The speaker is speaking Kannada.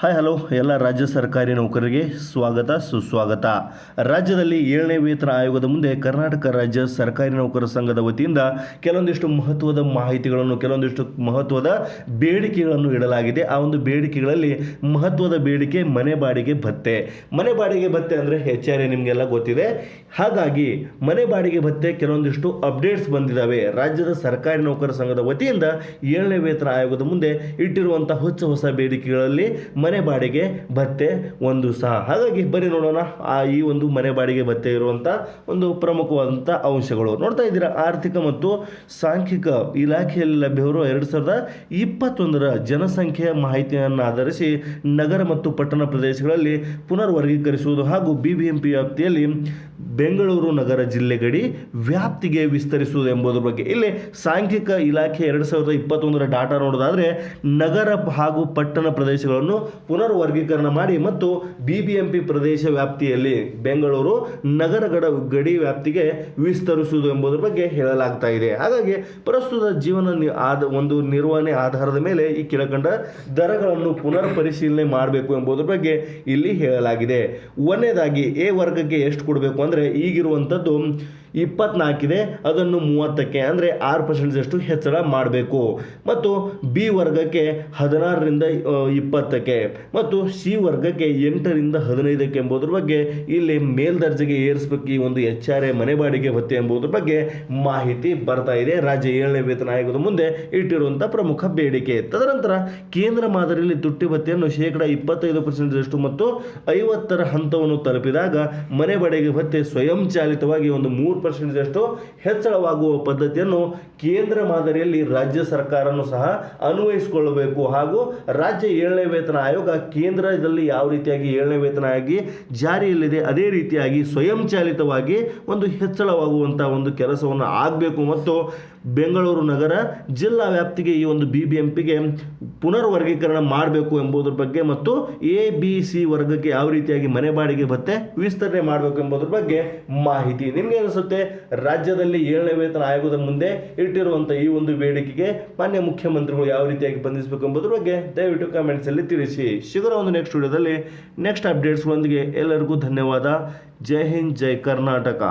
ಹಾಯ್ ಹಲೋ ಎಲ್ಲ ರಾಜ್ಯ ಸರ್ಕಾರಿ ನೌಕರರಿಗೆ ಸ್ವಾಗತ, ಸುಸ್ವಾಗತ. ರಾಜ್ಯದಲ್ಲಿ ಏಳನೇ ವೇತನ ಆಯೋಗದ ಮುಂದೆ ಕರ್ನಾಟಕ ರಾಜ್ಯ ಸರ್ಕಾರಿ ನೌಕರರ ಸಂಘದ ವತಿಯಿಂದ ಕೆಲವೊಂದಿಷ್ಟು ಮಹತ್ವದ ಮಾಹಿತಿಗಳನ್ನು, ಕೆಲವೊಂದಿಷ್ಟು ಮಹತ್ವದ ಬೇಡಿಕೆಗಳನ್ನು ಇಡಲಾಗಿದೆ. ಆ ಒಂದು ಬೇಡಿಕೆಗಳಲ್ಲಿ ಮಹತ್ವದ ಬೇಡಿಕೆ ಮನೆ ಬಾಡಿಗೆ ಭತ್ತೆ. ಮನೆ ಬಾಡಿಗೆ ಭತ್ತೆ ಅಂದರೆ ಹೆಚ್ಚಾರೆ ನಿಮಗೆಲ್ಲ ಗೊತ್ತಿದೆ. ಹಾಗಾಗಿ ಮನೆ ಬಾಡಿಗೆ ಭತ್ತೆ ಕೆಲವೊಂದಿಷ್ಟು ಅಪ್ಡೇಟ್ಸ್ ಬಂದಿದ್ದಾವೆ. ರಾಜ್ಯದ ಸರ್ಕಾರಿ ನೌಕರ ಸಂಘದ ವತಿಯಿಂದ ಏಳನೇ ವೇತನ ಆಯೋಗದ ಮುಂದೆ ಇಟ್ಟಿರುವಂಥ ಹೊಸ ಹೊಸ ಬೇಡಿಕೆಗಳಲ್ಲಿ ಮನೆ ಬಾಡಿಗೆ ಭತ್ತೆ ಒಂದು ಸಹ. ಹಾಗಾಗಿ ಬನ್ನಿ ನೋಡೋಣ ಆ ಈ ಒಂದು ಮನೆ ಬಾಡಿಗೆ ಭತ್ತೆ ಇರುವಂಥ ಒಂದು ಪ್ರಮುಖವಾದಂಥ ಅಂಶಗಳು. ನೋಡ್ತಾ ಇದ್ದೀರಾ, ಆರ್ಥಿಕ ಮತ್ತು ಸಾಂಖ್ಯಿಕ ಇಲಾಖೆಯಲ್ಲಿ ಲಭ್ಯವಿರುವ ಎರಡು ಸಾವಿರದ ಇಪ್ಪತ್ತೊಂದರ ಜನಸಂಖ್ಯೆಯ ಮಾಹಿತಿಯನ್ನು ಆಧರಿಸಿ ನಗರ ಮತ್ತು ಪಟ್ಟಣ ಪ್ರದೇಶಗಳಲ್ಲಿ ಪುನರ್ ವರ್ಗೀಕರಿಸುವುದು ಹಾಗೂ ಬಿಬಿಎಂಪಿ ವ್ಯಾಪ್ತಿಯಲ್ಲಿ ಬೆಂಗಳೂರು ನಗರ ಜಿಲ್ಲೆ ಗಡಿ ವ್ಯಾಪ್ತಿಗೆ ವಿಸ್ತರಿಸುವುದು ಎಂಬುದರ ಬಗ್ಗೆ. ಇಲ್ಲಿ ಸಾಂಖ್ಯಿಕ ಇಲಾಖೆ ಎರಡು ಸಾವಿರದ ಇಪ್ಪತ್ತೊಂದರ ಡಾಟಾ ನೋಡೋದಾದರೆ ನಗರ ಹಾಗೂ ಪಟ್ಟಣ ಪ್ರದೇಶಗಳನ್ನು ಪುನರ್ ವರ್ಗೀಕರಣ ಮಾಡಿ ಮತ್ತು ಬಿಬಿಎಂಪಿ ಪ್ರದೇಶ ವ್ಯಾಪ್ತಿಯಲ್ಲಿ ಬೆಂಗಳೂರು ನಗರ ಗಡ ವ್ಯಾಪ್ತಿಗೆ ವಿಸ್ತರಿಸುವುದು ಎಂಬುದರ ಬಗ್ಗೆ ಹೇಳಲಾಗ್ತಾ ಇದೆ. ಹಾಗಾಗಿ ಪ್ರಸ್ತುತ ಜೀವನ ಆದ ಒಂದು ನಿರ್ವಹಣೆ ಆಧಾರದ ಮೇಲೆ ಈ ಕೆಳಕಂಡ ದರಗಳನ್ನು ಪುನರ್ ಪರಿಶೀಲನೆ ಮಾಡಬೇಕು ಎಂಬುದರ ಬಗ್ಗೆ ಇಲ್ಲಿ ಹೇಳಲಾಗಿದೆ. ಒಂದೇದಾಗಿ, ಎ ವರ್ಗಕ್ಕೆ ಎಷ್ಟು ಕೊಡಬೇಕು ಅಂದರೆ ಈಗಿರುವಂಥದ್ದು ಇಪ್ಪತ್ನಾಲ್ಕಿದೆ, ಅದನ್ನು ಮೂವತ್ತಕ್ಕೆ, ಅಂದರೆ ಆರು ಪರ್ಸೆಂಟ್ದಷ್ಟು ಹೆಚ್ಚಳ ಮಾಡಬೇಕು. ಮತ್ತು ಬಿ ವರ್ಗಕ್ಕೆ ಹದಿನಾರರಿಂದ ಇಪ್ಪತ್ತಕ್ಕೆ, ಮತ್ತು ಸಿ ವರ್ಗಕ್ಕೆ ಎಂಟರಿಂದ ಹದಿನೈದಕ್ಕೆ ಎಂಬುದ್ರ ಬಗ್ಗೆ ಇಲ್ಲಿ ಮೇಲ್ದರ್ಜೆಗೆ ಏರಿಸಬೇಕು ಈ ಒಂದು ಎಚ್ ಆರ್ ಎ ಮನೆ ಬಾಡಿಗೆ ಭತ್ತೆ ಎಂಬುದ್ರ ಬಗ್ಗೆ ಮಾಹಿತಿ ಬರ್ತಾ ಇದೆ. ರಾಜ್ಯ ಏಳನೇ ವೇತನ ಆಯೋಗದ ಮುಂದೆ ಇಟ್ಟಿರುವಂಥ ಪ್ರಮುಖ ಬೇಡಿಕೆ. ತದನಂತರ ಕೇಂದ್ರ ಮಾದರಿಯಲ್ಲಿ ತುಟ್ಟಿ ಭತ್ತೆಯನ್ನು ಶೇಕಡ ಇಪ್ಪತ್ತೈದು ಪರ್ಸೆಂಟ್ದಷ್ಟು ಮತ್ತು ಐವತ್ತರ ಹಂತವನ್ನು ತಲುಪಿದಾಗ ಮನೆ ಬಾಡಿಗೆ ಭತ್ಯೆ ಸ್ವಯಂಚಾಲಿತವಾಗಿ ಒಂದು ಮೂರು ಪರ್ಸೆಂಟ್ದಷ್ಟು ಹೆಚ್ಚಳವಾಗುವ ಪದ್ಧತಿಯನ್ನು ಕೇಂದ್ರ ಮಾದರಿಯಲ್ಲಿ ರಾಜ್ಯ ಸರ್ಕಾರನು ಸಹ ಅನ್ವಯಿಸಿಕೊಳ್ಳಬೇಕು. ಹಾಗೂ ರಾಜ್ಯ ಏಳನೇ ವೇತನ ಆಯೋಗ ಕೇಂದ್ರದಲ್ಲಿ ಯಾವ ರೀತಿಯಾಗಿ ಏಳನೇ ವೇತನ ಆಗಿ ಜಾರಿಯಲ್ಲಿದೆ, ಅದೇ ರೀತಿಯಾಗಿ ಸ್ವಯಂಚಾಲಿತವಾಗಿ ಒಂದು ಹೆಚ್ಚಳವಾಗುವಂಥ ಒಂದು ಕೆಲಸವನ್ನು ಆಗಬೇಕು. ಮತ್ತು ಬೆಂಗಳೂರು ನಗರ ಜಿಲ್ಲಾ ವ್ಯಾಪ್ತಿಗೆ ಈ ಒಂದು ಬಿ ಬಿ ಎಂ ಪಿಗೆ ಪುನರ್ ವರ್ಗೀಕರಣ ಮಾಡಬೇಕು ಎಂಬುದರ ಬಗ್ಗೆ ಮತ್ತು ಎ, ಬಿ, ಸಿ ವರ್ಗಕ್ಕೆ ಯಾವ ರೀತಿಯಾಗಿ ಮನೆ ಬಾಡಿಗೆ ಭತ್ತೆ ವಿಸ್ತರಣೆ ಮಾಡಬೇಕು ಎಂಬುದರ ಬಗ್ಗೆ ಮಾಹಿತಿ. ನಿಮಗೆ ಅನಿಸುತ್ತೆ ರಾಜ್ಯದಲ್ಲಿ ಏಳನೇ ವೇತನ ಆಯೋಗದ ಮುಂದೆ ಇಟ್ಟಿರುವಂಥ ಈ ಒಂದು ಬೇಡಿಕೆಗೆ ಮಾನ್ಯ ಮುಖ್ಯಮಂತ್ರಿಗಳು ಯಾವ ರೀತಿಯಾಗಿ ಬಂಧಿಸಬೇಕು ಎಂಬುದರ ಬಗ್ಗೆ ದಯವಿಟ್ಟು ಕಾಮೆಂಟ್ಸ್ ಅಲ್ಲಿ ತಿಳಿಸಿ. ಶೀಘ್ರ ಒಂದು ನೆಕ್ಸ್ಟ್ ವಿಡಿಯೋದಲ್ಲಿ ನೆಕ್ಸ್ಟ್ ಅಪ್ಡೇಟ್ಸ್ಗಳೊಂದಿಗೆ ಎಲ್ಲರಿಗೂ ಧನ್ಯವಾದ. ಜೈ ಹಿಂದ್, ಜೈ ಕರ್ನಾಟಕ.